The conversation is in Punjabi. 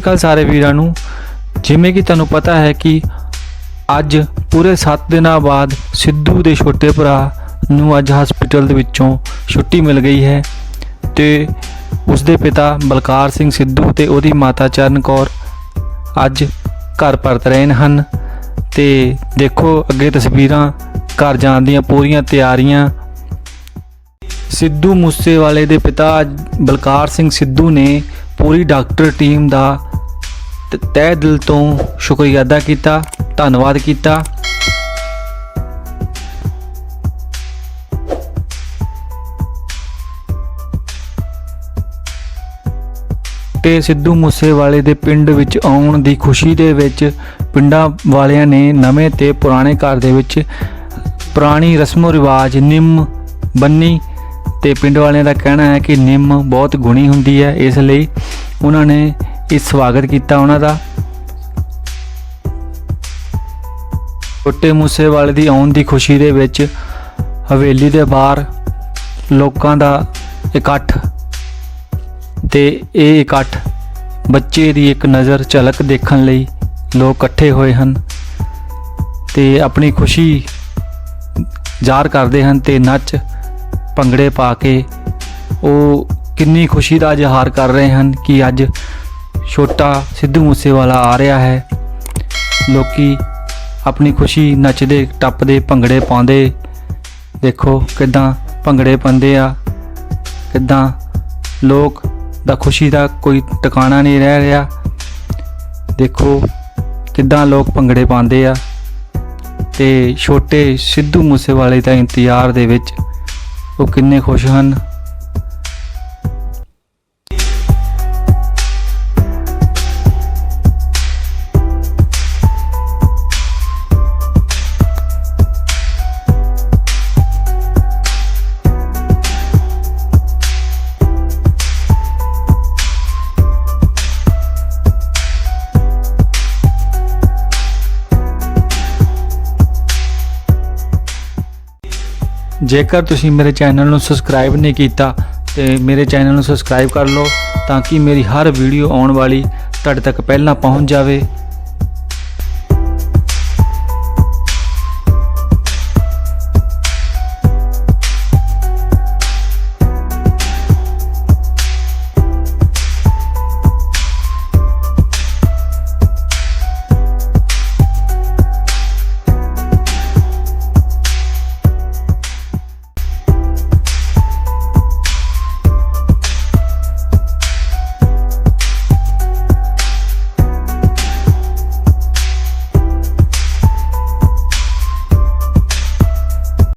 ਕੱਲ ਸਾਰੇ ਵੀਰਾਂ ਨੂੰ, ਜਿਵੇਂ ਕਿ ਤੁਹਾਨੂੰ ਪਤਾ ਹੈ ਕਿ ਅੱਜ ਪੂਰੇ 7 ਦਿਨਾਂ ਬਾਅਦ ਸਿੱਧੂ ਦੇ ਛੋਟੇ ਭਰਾ ਨੂੰ ਅੱਜ ਹਸਪੀਟਲ ਦੇ ਵਿੱਚੋਂ ਛੁੱਟੀ ਮਿਲ ਗਈ ਹੈ ਤੇ ਉਸ ਦੇ ਪਿਤਾ ਬਲਕਾਰ ਸਿੰਘ ਸਿੱਧੂ ਤੇ ਉਹਦੀ ਮਾਤਾ ਚਰਨ ਕੌਰ ਅੱਜ ਘਰ ਪਰਤ ਰਹੇ ਹਨ ਤੇ ਦੇਖੋ ਅੱਗੇ ਤਸਵੀਰਾਂ ਘਰ ਜਾਣ ਦੀਆਂ ਪੂਰੀਆਂ ਤਿਆਰੀਆਂ। ਸਿੱਧੂ ਮੂਸੇਵਾਲੇ ਦੇ ਪਿਤਾ ਬਲਕਾਰ ਸਿੰਘ ਸਿੱਧੂ ਨੇ ਪੂਰੀ ਡਾਕਟਰ ਟੀਮ ਦਾ ਤ- ਤਹਿ ਦਿਲ ਤੋਂ ਸ਼ੁਕਰੀਆ ਅਦਾ ਕੀਤਾ, ਧੰਨਵਾਦ ਕੀਤਾ। ਤੇ ਸਿੱਧੂ ਮੂਸੇਵਾਲੇ ਦੇ ਪਿੰਡ ਵਿੱਚ ਆਉਣ ਦੀ ਖੁਸ਼ੀ ਦੇ ਵਿੱਚ ਪਿੰਡਾਂ ਵਾਲਿਆਂ ਨੇ ਨਵੇਂ ਤੇ ਪੁਰਾਣੇ ਘਰ ਦੇ ਵਿੱਚ ਪੁਰਾਣੀ ਰਸਮੋ ਰਿਵਾਜ, ਨਿੰਮ ਬੰਨੀ ਤੇ ਪਿੰਡ ਵਾਲਿਆਂ ਦਾ ਕਹਿਣਾ ਹੈ ਕਿ ਨਿੰਮ ਬਹੁਤ ਗੁਣੀ ਹੁੰਦੀ ਹੈ, ਇਸ ਲਈ ਉਹਨਾਂ ਨੇ ਇਸ ਸਵਾਗਤ ਕੀਤਾ ਉਹਨਾਂ ਦਾ। ਛੋਟੇ ਮੂਸੇਵਾਲੇ ਦੀ ਆਉਣ ਦੀ ਖੁਸ਼ੀ ਦੇ ਵਿੱਚ ਹਵੇਲੀ ਦੇ ਬਾਹਰ ਲੋਕਾਂ ਦਾ ਇਕੱਠ ਤੇ ਇਹ ਇਕੱਠ ਬੱਚੇ ਦੀ ਇੱਕ ਨਜ਼ਰ ਝਲਕ ਦੇਖਣ ਲਈ ਲੋਕ ਇਕੱਠੇ ਹੋਏ ਹਨ ਤੇ ਆਪਣੀ ਖੁਸ਼ੀ ਜ਼ਾਹਰ ਕਰਦੇ ਹਨ ਤੇ ਨੱਚ ਭੰਗੜੇ ਪਾ ਕੇ ਉਹ ਕਿੰਨੀ ਖੁਸ਼ੀ ਦਾ ਇਜ਼ਹਾਰ ਕਰ ਰਹੇ ਹਨ ਕਿ ਅੱਜ ਛੋਟਾ ਸਿੱਧੂ ਮੂਸੇਵਾਲਾ ਆ ਰਿਹਾ ਹੈ। ਲੋਕੀ ਆਪਣੀ ਖੁਸ਼ੀ ਨੱਚਦੇ, ਟੱਪਦੇ, ਭੰਗੜੇ ਪਾਉਂਦੇ। ਦੇਖੋ ਕਿਦਾਂ ਭੰਗੜੇ ਪਾਉਂਦੇ ਆ। ਕਿਦਾਂ ਲੋਕ ਦਾ ਖੁਸ਼ੀ ਦਾ ਕੋਈ ਟਿਕਾਣਾ ਨਹੀਂ ਰਹਿ ਰਿਹਾ। ਦੇਖੋ ਕਿਦਾਂ ਲੋਕ ਭੰਗੜੇ ਪਾਉਂਦੇ ਆ। ਤੇ ਛੋਟੇ ਸਿੱਧੂ ਮੂਸੇਵਾਲੇ ਦਾ ਇੰਤਜ਼ਾਰ ਦੇ ਵਿੱਚ ਉਹ ਕਿੰਨੇ ਖੁਸ਼ ਹਨ। ਜੇਕਰ ਤੁਸੀਂ ਮੇਰੇ ਚੈਨਲ ਨੂੰ ਸਬਸਕ੍ਰਾਈਬ ਨਹੀਂ ਕੀਤਾ ਤੇ ਮੇਰੇ ਚੈਨਲ ਨੂੰ ਸਬਸਕ੍ਰਾਈਬ ਕਰ ਲਓ ਤਾਂ ਕਿ ਮੇਰੀ ਹਰ ਵੀਡੀਓ ਆਉਣ ਵਾਲੀ ਤੁਹਾਡੇ ਤੱਕ ਪਹਿਲਾਂ ਪਹੁੰਚ ਜਾਵੇ।